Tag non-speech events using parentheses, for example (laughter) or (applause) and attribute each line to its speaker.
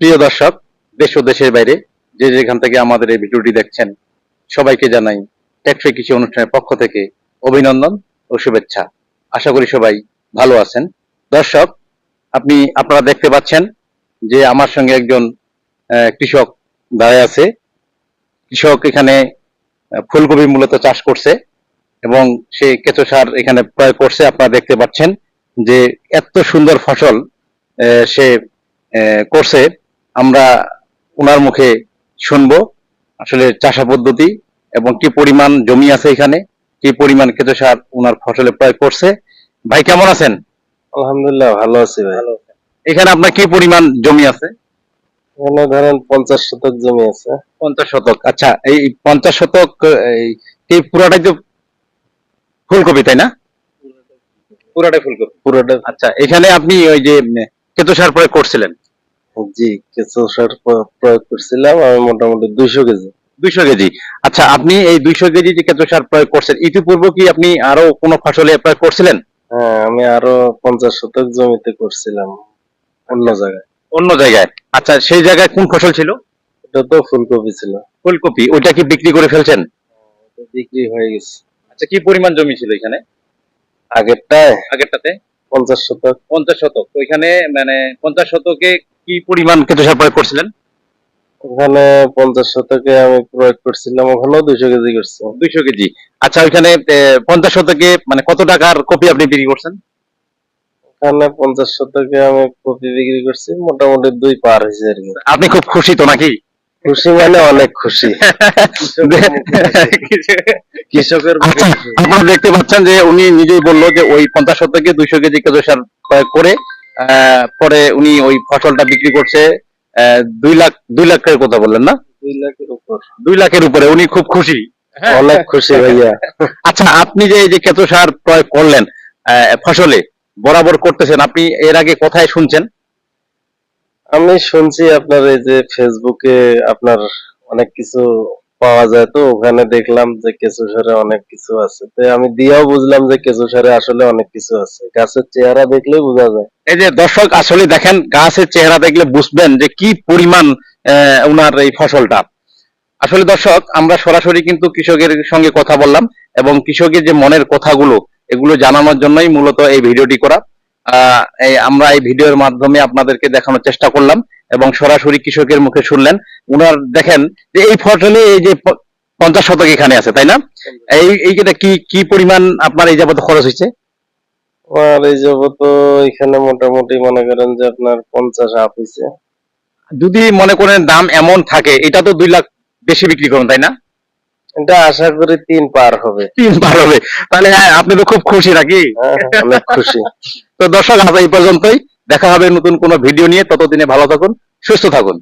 Speaker 1: প্রিয় দর্শক, দেশ ও দেশের বাইরে যে যেখান থেকে আমাদের এই ভিডিওটি দেখছেন, সবাইকে জানাই টেকসই কৃষি অনুষ্ঠানের পক্ষ থেকে অভিনন্দন ও শুভেচ্ছা। আশা করি সবাই ভালো আছেন। দর্শক, আপনি, আপনারা দেখতে পাচ্ছেন যে আমার সঙ্গে একজন কৃষক দাঁড়ায় আছে। কৃষক এখানে ফুলকপি মূলত চাষ করছে এবং সে কেঁচো সার এখানে প্রয়োগ করছে। আপনারা দেখতে পাচ্ছেন যে এত সুন্দর ফসল সে করছে। আমরা ওনার মুখে শুনব আসলে চাষা পদ্ধতি এবং কি পরিমাণ জমি আছে এখানে কি পরিমাণ কেঁচো সার ওনার ফসলে প্রয়োগ করছে। ভাই কেমন আছেন?
Speaker 2: আলহামদুলিল্লাহ ভালো আছি ভাই।
Speaker 1: এখানে আপনার কি পরিমাণ জমি আছে?
Speaker 2: এখানে ধরেন পঞ্চাশ শতক জমি আছে।
Speaker 1: পঞ্চাশ শতক আচ্ছা এই পঞ্চাশ শতক এই পুরাটাই তো ফুলকপি তাই না? পুরাটাই ফুলকপি।
Speaker 2: পুরোটা
Speaker 1: আচ্ছা এখানে আপনি ওই যে কেঁচো সার প্রয়োগ করছিলেন।
Speaker 2: জি কেঁচো সার প্রয়োগ করছিলাম আমি মোটামুটি দুইশো কেজি।
Speaker 1: দুইশো কেজি। আচ্ছা আপনি এই দুইশো কেজি যে কেঁচো সার প্রয়োগ করছেন ইতিপূর্বে কি আপনি আরও কোনো ফসলে প্রয়োগ করছিলেন?
Speaker 2: হ্যাঁ আমি আরও পঞ্চাশ শতক জমিতে করছিলাম অন্য জায়গায়।
Speaker 1: অন্য জায়গায়। আচ্ছা সেই জায়গায় কোন ফসল ছিল?
Speaker 2: এটা তো ফুলকপি ছিল।
Speaker 1: ফুলকপি ওইটা কি বিক্রি করে ফেলছেন?
Speaker 2: বিক্রি হয়ে গেছে।
Speaker 1: আচ্ছা কি পরিমাণ জমি ছিল এখানে?
Speaker 2: আগেরটায়।
Speaker 1: আগেরটাতে?
Speaker 2: পঞ্চাশ শতক।
Speaker 1: পঞ্চাশ শতক। ওইখানে মানে পঞ্চাশ শতকে কি পরিমাণ কেঁচো সার প্রয়োগ করছিলেন?
Speaker 2: ওখানে পঞ্চাশ শতকে আমি প্রয়োগ করছিলাম ওখানেও দুইশো কেজি করছি।
Speaker 1: দুইশো কেজি। আচ্ছা ওইখানে পঞ্চাশ শতকে মানে কত টাকার কপি আপনি বিক্রি করছেন?
Speaker 2: ওখানে পঞ্চাশ শতকে আমি কপি বিক্রি করছি মোটামুটি দুই পার হয়েছে আর কি।
Speaker 1: আপনি খুব খুশি তো নাকি?
Speaker 2: খুশি মানে অনেক খুশি। (laughs) কৃষকের
Speaker 1: আচ্ছা
Speaker 2: খুশি।
Speaker 1: আপনারা দেখতে পাচ্ছেন যে উনি নিজেই বলল যে ওই পঞ্চাশ শতকে দুইশো কেজি কেঁচো সার প্রয়োগ করে পরে উনি ওই ফসলটা বিক্রি করছে দুই লাখ দুই লাখের কথা বললেন না?
Speaker 2: দুই লাখের উপর।
Speaker 1: দুই লাখের উপরে উনি খুব খুশি।
Speaker 2: অনেক খুশি ভাইয়া।
Speaker 1: আচ্ছা আপনি যে এই যে কেঁচো সার প্রয়োগ করলেন আহ, ফসলে বরাবর করতেছেন আপনি এর আগে কোথায় শুনছেন?
Speaker 2: আমি শুনছি আপনার এই যে ফেসবুকে আপনার অনেক কিছু পাওয়া যায়। তো ওখানে দেখলাম যে কেঁচু সারে অনেক কিছু আছে। তো আমি দিয়েও বুঝলাম যে কেঁচু সারে আসলে অনেক কিছু আছে। গাছের চেহারা দেখলে বোঝা যায়।
Speaker 1: এই যে দর্শক, আসলে দেখেন, গাছের চেহারা দেখলে বুঝবেন যে কি পরিমাণ উনার এই ফসলটা। আসলে দর্শক, আমরা সরাসরি কিন্তু কৃষকের সঙ্গে কথা বললাম এবং কৃষকের যে মনের কথাগুলো, এগুলো জানানোর জন্যই মূলত এই ভিডিওটি করা। আমরা এই ভিডিওর মাধ্যমে আপনাদেরকে দেখানোর চেষ্টা করলাম। এবং সরাসরি কৃষকের মুখে শুনলেন উনার দেখেন যে এই ফসলে এই যে পঞ্চাশ শতক এখানে আছে তাই না? এই এই যেটা কি কি পরিমাণ আপনার এই যাবত খরচ হয়েছে?
Speaker 2: আর এই যাবত এখানে মোটামুটি মনে করেন যে আপনার পঞ্চাশ আপ হয়েছে।
Speaker 1: যদি মনে করেন দাম এমন থাকে এটা তো দুই লাখ বেশি বিক্রি করুন তাই না?
Speaker 2: এটা আশা করি তিন পার হবে।
Speaker 1: তিন পার হবে। তাহলে হ্যাঁ, আপনি তো খুব খুশি নাকি?
Speaker 2: হ্যাঁ, অনেক খুশি।
Speaker 1: তো দর্শক আজ এই পর্যন্তই। দেখা হবে নতুন কোনো ভিডিও নিয়ে। ততদিনে ভালো থাকুন সুস্থ থাকুন।